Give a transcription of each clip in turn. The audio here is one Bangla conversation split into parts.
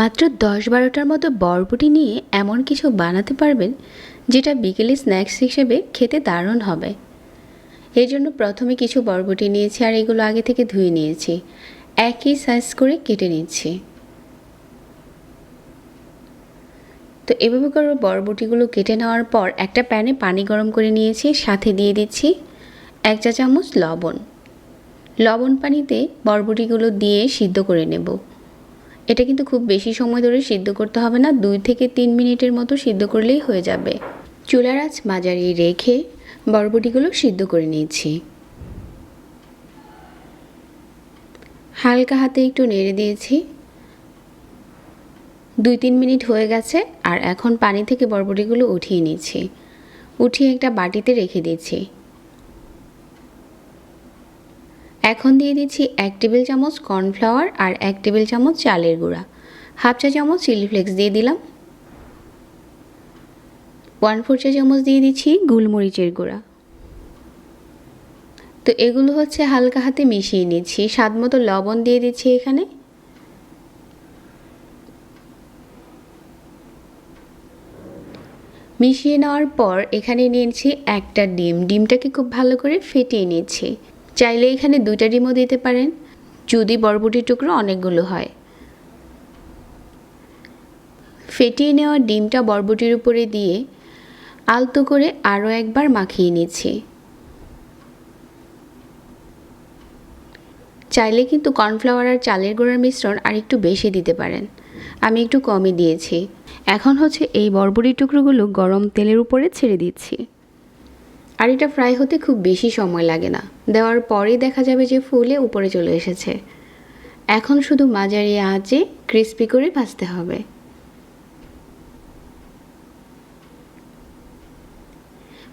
মাত্র দশ বারোটার মতো বরবটি নিয়ে এমন কিছু বানাতে পারবেন, যেটা বিকেলে স্ন্যাক্স হিসেবে খেতে দারুণ হবে। এর জন্য প্রথমে কিছু বরবটি নিয়েছি আর এগুলো আগে থেকে ধুয়ে নিয়েছি। একই সাইজ করে কেটে নিচ্ছি। তো এভাবে করে বরবটিগুলো কেটে নেওয়ার পর একটা প্যানে পানি গরম করে নিয়েছি, সাথে দিয়ে দিচ্ছি এক চা চামচ লবণ। লবণ পানিতে বরবটিগুলো দিয়ে সিদ্ধ করে নেব। এটা কিন্তু খুব বেশি সময় ধরে সিদ্ধ করতে হবে না, দুই থেকে তিন মিনিটের মতো সিদ্ধ করলেই হয়ে যাবে। চুলার আঁচ মাঝারি রেখে বরবটিগুলো সিদ্ধ করে নিয়েছি। হালকা হাতে একটু নেড়ে দিয়েছি। দুই তিন মিনিট হয়ে গেছে আর এখন পানি থেকে বরবটিগুলো উঠিয়ে নিচ্ছি উঠিয়ে একটা বাটিতে রেখে দিচ্ছি এখন দিয়ে দিচ্ছি এক টেবিল চামচ কর্নফ্লাওয়ার আর এক টেবিল চামচ চালের গুঁড়া। হাফ চা চামচ চিলি ফ্লেক্স দিয়ে দিলাম। ওয়ান ফোর চা চামচ দিয়ে দিচ্ছি গোলমরিচের গুঁড়া। তো এগুলো হচ্ছে হালকা হাতে মিশিয়ে নিচ্ছি। স্বাদ মতো লবণ দিয়ে দিচ্ছি এখানে। মিশিয়ে নেওয়ার পর এখানে নিয়েছি একটা ডিম। ডিমটাকে খুব ভালো করে ফেটিয়ে নিচ্ছি। চাইলে এখানে দুইটা ডিমও দিতে পারেন। যদি বরবটির টুকরো অনেকগুলো হয়। ফেটিয়ে নেওয়া ডিমটা বরবটির উপরে দিয়ে আলতো করে আরও একবার মাখিয়ে নিচ্ছি। চাইলে কিন্তু কর্নফ্লাওয়ার আর চালের গুঁড়ার মিশ্রণ আর একটু বেশি দিতে পারেন। আমি একটু কমই দিয়েছি। এখন হচ্ছে এই বরবটির টুকরোগুলো গরম তেলের উপরে ছেড়ে দিচ্ছি। আর এটা ফ্রাই হতে খুব বেশি সময় লাগে না। দেওয়ার পরেই দেখা যাবে যে ফুলে উপরে চলে এসেছে। এখন শুধু মাঝারি আঁচে ক্রিস্পি করে ভাজতে হবে।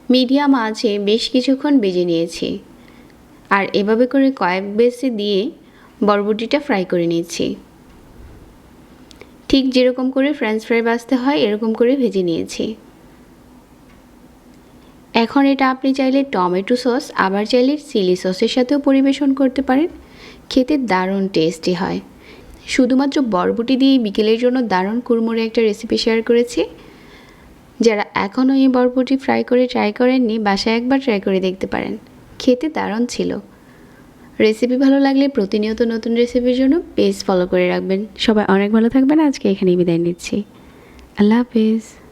মিডিয়াম আঁচে বেশ কিছুক্ষণ বেজে নিয়েছি। আর এভাবে করে কয়েক বেসে দিয়ে বরবটিটা ফ্রাই করে নিয়েছি। ঠিক যেরকম করে ফ্রেঞ্চ ফ্রাই ভাজতে হয়, এরকম করে ভেজে নিয়েছি। এখন এটা আপনি চাইলে টমেটো সস, আবার চাইলে চিলি সসের সাথেও পরিবেশন করতে পারেন। খেতে দারুণ টেস্টি হয়। শুধুমাত্র বরবটি দিয়ে বিকেলের জন্য দারুণ কুড়মুড়ে একটা রেসিপি শেয়ার করেছি। যারা এখনও এই বরবটি ফ্রাই করে ট্রাই করেননি, বাসায় একবার ট্রাই করে দেখতে পারেন। খেতে দারুণ ছিল। রেসিপি ভালো লাগলে প্রতিনিয়ত নতুন রেসিপির জন্য পেজ ফলো করে রাখবেন। সবাই অনেক ভালো থাকবেন। আজকে এখানেই বিদায় নিচ্ছি। আল্লাহ হাফিজ।